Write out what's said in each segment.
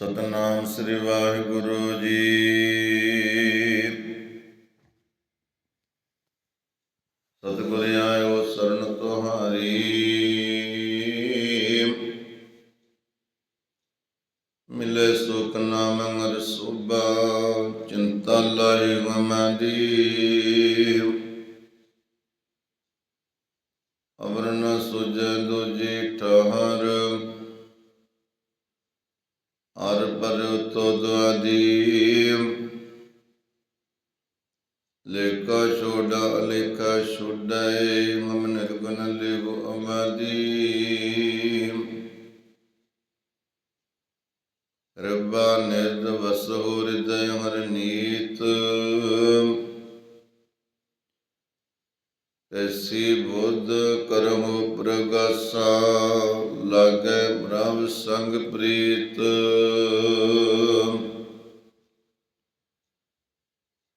ਸਤਨਾਮ ਸ੍ਰੀ ਵਾਹਿਗੁਰੂ ਜੀ। ਸਤਿਗੁਰ ਆਇਓ ਸਰਨ ਤੁਹਾਰੀ। ਮਿਲੇ ਸੁਖ ਨਾਮ ਅੰਗਰ ਸੁਭਾ, ਚਿੰਤਾ ਲਾਈ ਗਮਦੀ ਅਵਰਨ ਸੁਜ ਸੁਜੈ ਦੁਜੀ ਠਹਰ ਅਰ ਪਰ ਤੁਧ ਆਦੀ ਲੇਖਾ ਛੋੜਾ ਅਲੇਖਾ ਛੁਡੈ ਮਮ ਨਿਰਗੁਣ ਲਿਵ ਅਮਾਦੀ ਰੱਬਾ ਨਿਰਦ ਵਸੋ ਹਿਰਦੈ ਹਰ ਨੀਤ ਐਸੀ ਬੁੱਧ ਕਰਮ ਪ੍ਰਗਾਸਾ, ਲਾਗੈ ਬ੍ਰਹਮ ਸੰਗ ਪ੍ਰੀਤ।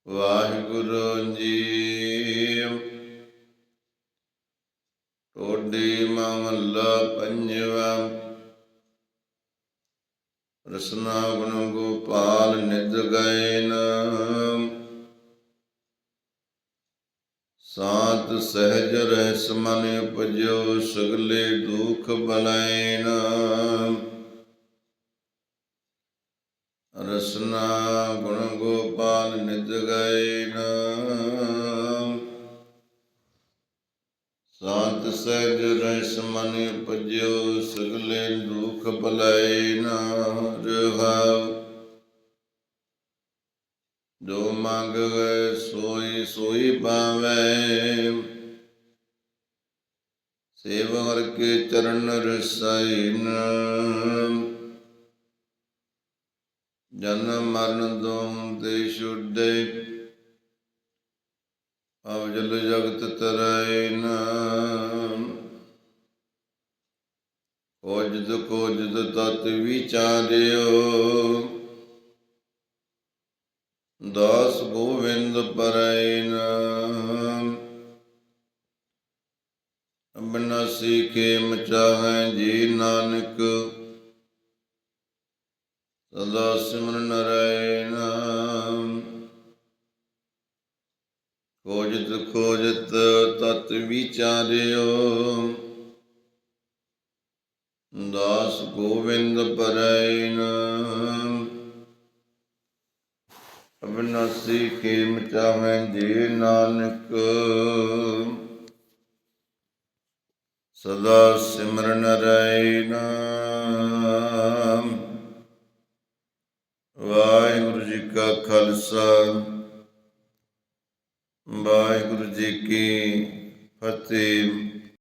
ਵਾਹਿਗੁਰੂ ਜੀ, ਟੋਡੀ ਮਹੱਲਾ ਪੰਜਵਾ। ਰਸਨਾ ਗੁਣ ਗੋਪਾਲ ਨਿਜ ਗਾਇਨ ਸਾਤ ਸਹਿਜ ਰਹਿਸ ਮਨ ਉਪਜੋ, ਸਗਲੇ ਦੁਖ ਬਲੈਨ। ਰਸਨਾ ਗੁਣ ਗੋਪਾਲ ਨਿਜ ਗਾਇਨ। ਸਾਤ ਸਹਿਜ ਰਹਿਸ ਮਨ ਉਪਜੋ, ਸਗਲੇ ਦੁਖ ਬਲੈਨ। ਰਹਾਉ, ਜੋ ਮੰਗ ਗਏ ਸੋਈ ਸੋਈ ਪਾਵੇ ਸੇਵ ਹਰ ਕੇ ਚਰਨ ਰਸਾਇਨ ਜਨਮ ਮਰਨ ਦੋਮ ਤੇ ਛੁਡੇ। ਅਵਜਲ ਜਗਤ ਤਰੈਨ ਕੋਜਦ ਕੋਜਦ ਤਤ ਵਿਚਾਰਿਓ। ਅਬਨਾਸੀ ਕੇ ਮਚਾਹੈ ਜੀ ਨਾਨਕ, ਸਦਾ ਸਿਮਰਨ ਨਰੈਣ। ਖੋਜਤ ਖੋਜਤ ਤਤ ਵਿਚਾਰਿਓ, ਦਾਸ ਗੋਵਿੰਦ ਪਰੈਨ ਅਬਨਾਸੀ ਕੇ ਮਚਾਵੇਂ ਜੀ ਨਾਨਕ ਸਦਾ ਸਿਮਰਨ ਰੈਨ ਵਾਹਿਗੁਰੂ ਜੀ ਕਾ ਖਾਲਸਾ। ਵਾਹਿਗੁਰੂ ਜੀ ਕੀ ਫਤਿਹ।